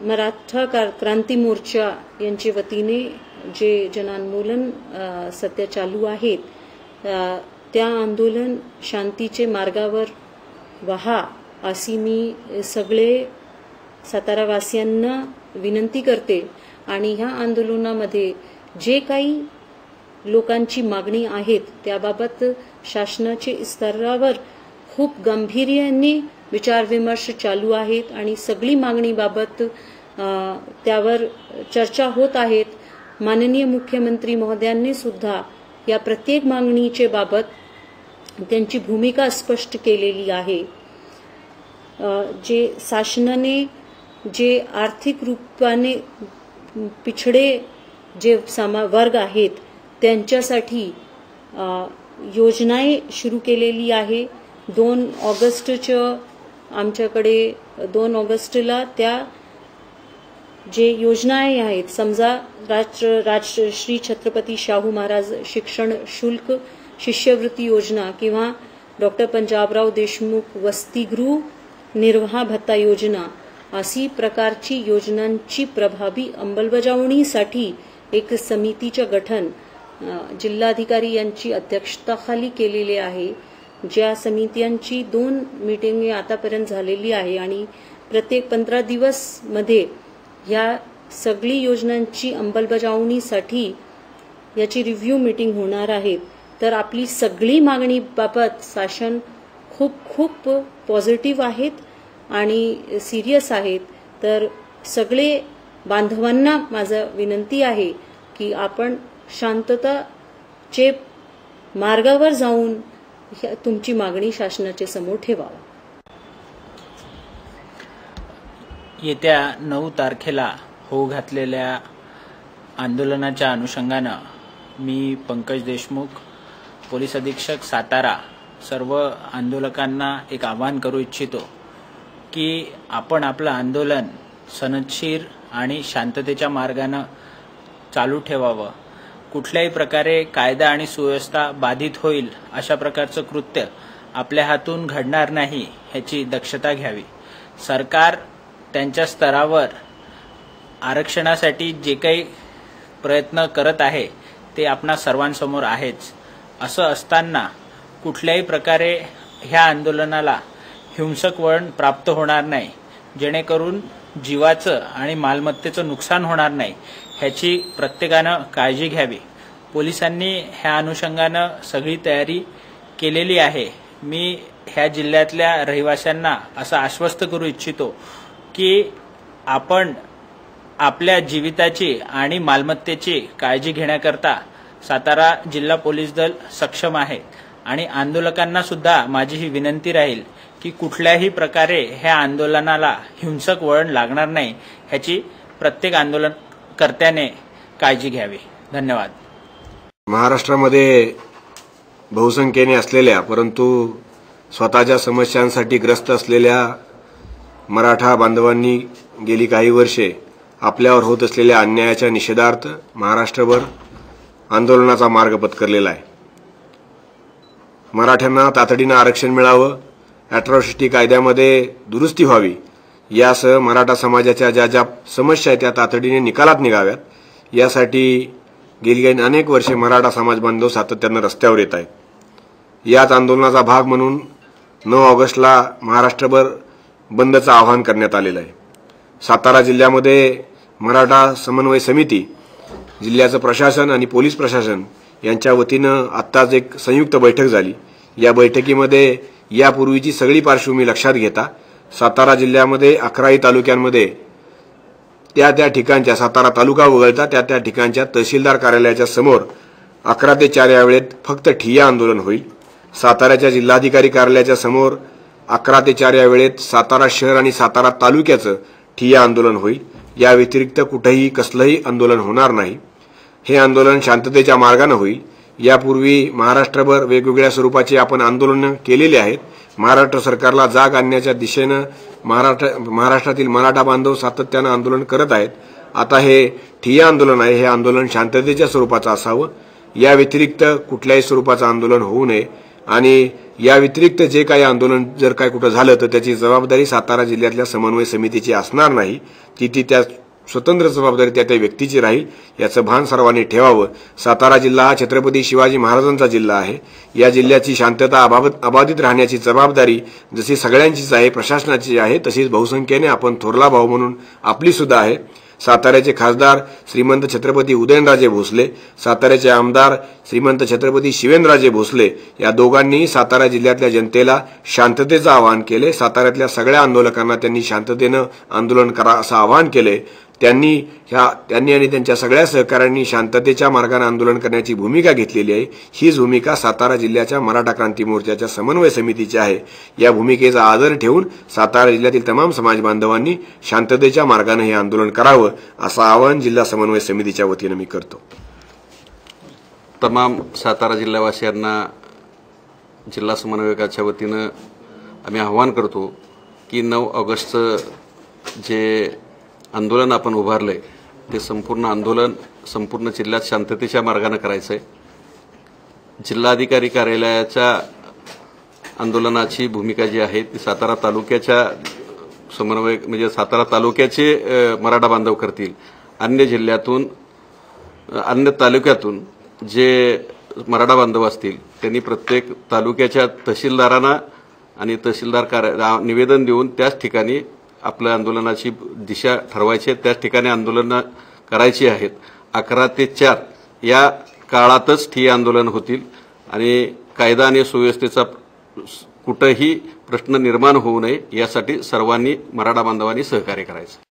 मराठा क्रांती मोर्चा यांच्या वतीने जे जनआंदोलन सध्या चालू आहेत त्या आंदोलन शांतीचे मार्गावर व्हा अशी मी सगळे सातारावासियांना विनंती करते. आणि ह्या आंदोलनामध्ये जे काही लोकांची मागणी आहेत त्याबाबत शासनाचे स्तरावर खूप गांभीर्याने विचारविमर्श चालू आहेत आणि सगळी मागणीबाबत त्यावर चर्चा होत आहेत. माननीय मुख्यमंत्री महोदयांनी सुद्धा या प्रत्येक मागणीचे बाबत त्यांची भूमिका स्पष्ट केलेली आहे. जे शासनाने जे आर्थिक रूपाने पिछडे जे समा वर्ग आहेत त्यांच्यासाठी योजनाए सुरू केलेली आहे. दोन ऑगस्टच्या आमच्याकडे दोन ऑगस्टला त्या जे योजना आहेत समजा राष्ट्र राष्ट्र श्री छत्रपती शाहू महाराज शिक्षण शुल्क शिष्यवृत्ती योजना किंवा डॉक्टर पंजाबराव देशमुख वसतिगृह निर्वाह भत्ता योजना अशी प्रकारची योजनांची प्रभावी अंमलबजावणीसाठी एक समितीचं गठन जिल्हाधिकारी यांची अध्यक्षताखाली केलेले आहे. ज्या समित्यांची दोन मिटिंगे आतापर्यंत झालेली आहे आणि प्रत्येक पंधरा दिवसमध्ये या सगळी योजनांची अंमलबजावणीसाठी याची रिव्ह्यू मीटिंग होणार आहे. तर आपली सगळी मागणी बाबत शासन खूप खूप पॉझिटिव्ह आहेत आणि सिरियस आहेत. तर सगळे बांधवांना माझा विनंती आहे की आपण शांतताचे मार्गावर जाऊन तुमची मागणी शासनाच्या समोर ठेवावा. येत्या नऊ तारखेला होऊ घातलेल्या आंदोलनाच्या अनुषंगानं मी पंकज देशमुख पोलीस अधीक्षक सातारा सर्व आंदोलकांना एक आवाहन करू इच्छितो की आपण आपलं आंदोलन सनदशीर आणि शांततेच्या मार्गानं चालू ठेवावं. कुठल्याही प्रकारे कायदा आणि सुव्यवस्था बाधित होईल अशा प्रकारचं कृत्य आपल्या हातून घडणार नाही ह्याची दक्षता घ्यावी. सरकार त्यांच्या स्तरावर आरक्षणासाठी जे काही प्रयत्न करत आहे ते आपणा सर्वांसमोर आहेच. असं असताना कुठल्याही प्रकारे ह्या आंदोलनाला हिंसक वळण प्राप्त होणार नाही. जेणेकरून जीवाचं आणि मालमत्तेचं नुकसान होणार नाही. ह्याची प्रत्येकानं काळजी घ्यावी. पोलिसांनी ह्या अनुषंगानं सगळी तयारी केलेली आहे. मी ह्या जिल्ह्यातल्या रहिवाशांना असं आश्वस्त करू इच्छितो की आपण आपल्या जीविताची आणि मालमत्तेची काळजी घेण्याकरता सातारा जिल्हा पोलीस दल सक्षम आहे. आणि आंदोलकांना सुद्धा माझी ही विनंती राहील की कुठल्याही प्रकारे ह्या आंदोलनाला हिंसक वळण लागणार नाही ह्याची प्रत्येक आंदोलन आंदोलनकर्त्याने काळजी घ्यावी. धन्यवाद. महाराष्ट्रामध्ये बहुसंख्येने असलेल्या परंतु स्वतःच्या समस्यांसाठी ग्रस्त असलेल्या मराठा बांधवांनी गेली काही वर्षे आपल्यावर होत असलेल्या अन्यायाच्या निषेधार्थ महाराष्ट्रभर आंदोलनाचा मार्ग पत्करलेला आहे. मराठ्यांना तातडीनं आरक्षण मिळावं अॅट्रॉसिटी कायद्यामध्ये दुरुस्ती व्हावी यासह मराठा समाजाच्या ज्या ज्या समस्या आहेत त्या तातडीने निकालात निघाव्यात. यासाठी गेली गेली अनेक वर्षे मराठा समाज बांधव सातत्यानं रस्त्यावर येत आहेत. याच आंदोलनाचा भाग म्हणून नऊ ऑगस्टला महाराष्ट्रभर बंदचं आवाहन करण्यात आलेलं आहे. सातारा जिल्ह्यामध्ये मराठा समन्वय समिती जिल्ह्याचं प्रशासन आणि पोलीस प्रशासन यांच्या वतीनं आत्ताच एक संयुक्त बैठक झाली. या बैठकीमध्ये यापूर्वीची सगळी पार्श्वभूमी लक्षात घेता सातारा जिल्ह्यामध्ये अकराई तालुक्यांमध्ये त्या त्या ठिकाणच्या सातारा तालुका वगळता त्या त्या ठिकाणच्या तहसीलदार कार्यालयाच्या समोर अकरा ते चार या वेळेत फक्त ठिय्या आंदोलन होईल. साताऱ्याच्या जिल्हाधिकारी कार्यालयाच्या समोर अकरा ते चार या वेळेत सातारा शहर आणि सातारा तालुक्याचं ठिय्या आंदोलन होईल. या व्यतिरिक्त कुठेही कसलंही आंदोलन होणार नाही. हे आंदोलन शांततेच्या मार्गानं होईल. यापूर्वी महाराष्ट्रभर वेगवेगळ्या स्वरूपाची आपण आंदोलनं केलेली आहेत. महाराष्ट्र सरकारला जाग आणण्याच्या दिशेनं महाराष्ट्र महाराष्ट्रातील मराठा बांधव सातत्यानं आंदोलन करत आहेत. आता हे ठिय्या आंदोलन आहे हे आंदोलन शांततेच्या स्वरूपाचं असावं. या व्यतिरिक्त कुठल्याही स्वरूपाचं आंदोलन होऊ नये. आणि या व्यतिरिक्त जे काही आंदोलन जर काय कुठं झालं तर त्याची जबाबदारी सातारा जिल्ह्यातल्या समन्वय समितीची असणार नाही. ती ती त्या स्वतंत्र जबाबदारी त्या त्या व्यक्तीची राहील याचं भान सर्वांनी ठेवावं. सातारा जिल्हा हा छत्रपती शिवाजी महाराजांचा जिल्हा आहे. या जिल्ह्याची शांतता अबाबत अबाधित राहण्याची जबाबदारी जशी सगळ्यांचीच आहे प्रशासनाची आहे तशीच बहुसंख्येने आपण थोरला भाऊ म्हणून आपली सुद्धा आहे. साताऱ्याचे खासदार श्रीमंत छत्रपती उदयनराजे भोसले साताऱ्याचे आमदार श्रीमंत छत्रपती शिवेंद्रराजे भोसले या दोघांनी सातारा जिल्ह्यातल्या जनतेला शांततेचं आवाहन केले. साताऱ्यातल्या सगळ्या आंदोलकांना त्यांनी शांततेनं आंदोलन करा असं आवाहन केले. त्यांनी ह्या त्यांनी आणि त्यांच्या सगळ्या सहकाऱ्यांनी शांततेच्या मार्गाने आंदोलन करण्याची भूमिका घेतलेली आहे. हीच भूमिका सातारा जिल्ह्याच्या मराठा क्रांती मोर्चाच्या समन्वय समितीची आहे. या भूमिकेचा आदर ठेवून सातारा जिल्ह्यातील तमाम समाज बांधवांनी शांततेच्या मार्गाने हे आंदोलन करावं असं आवाहन जिल्हा समन्वय समितीच्या वतीनं मी करतो. तमाम सातारा जिल्हावासियांना जिल्हा समन्वयकाच्या वतीनं आम्ही आव्हान करतो की नऊ ऑगस्टचं जे आंदोलन आपण उभारलं आहे ते संपूर्ण आंदोलन संपूर्ण जिल्ह्यात शांततेच्या मार्गानं करायचं आहे जिल्हाधिकारी कार्यालयाच्या आंदोलनाची भूमिका जी आहे ती सातारा तालुक्याच्या समन्वय म्हणजे सातारा तालुक्याचे मराठा बांधव करतील. अन्य जिल्ह्यातून अन्य तालुक्यातून जे मराठा बांधव असतील त्यांनी प्रत्येक तालुक्याच्या तहसीलदारांना आणि तहसीलदार कार्य रा- निवेदन देऊन त्याच ठिकाणी आपल्या आंदोलनाची दिशा ठरवायची आहे. त्याच ठिकाणी आंदोलनं करायची आहेत. अकरा ते चार या काळातच ही आंदोलन होतील आणि कायदा आणि सुव्यवस्थेचा कुठंही प्रश्न निर्माण होऊ नये यासाठी सर्वांनी मराठा बांधवांनी सहकार्य करायचं.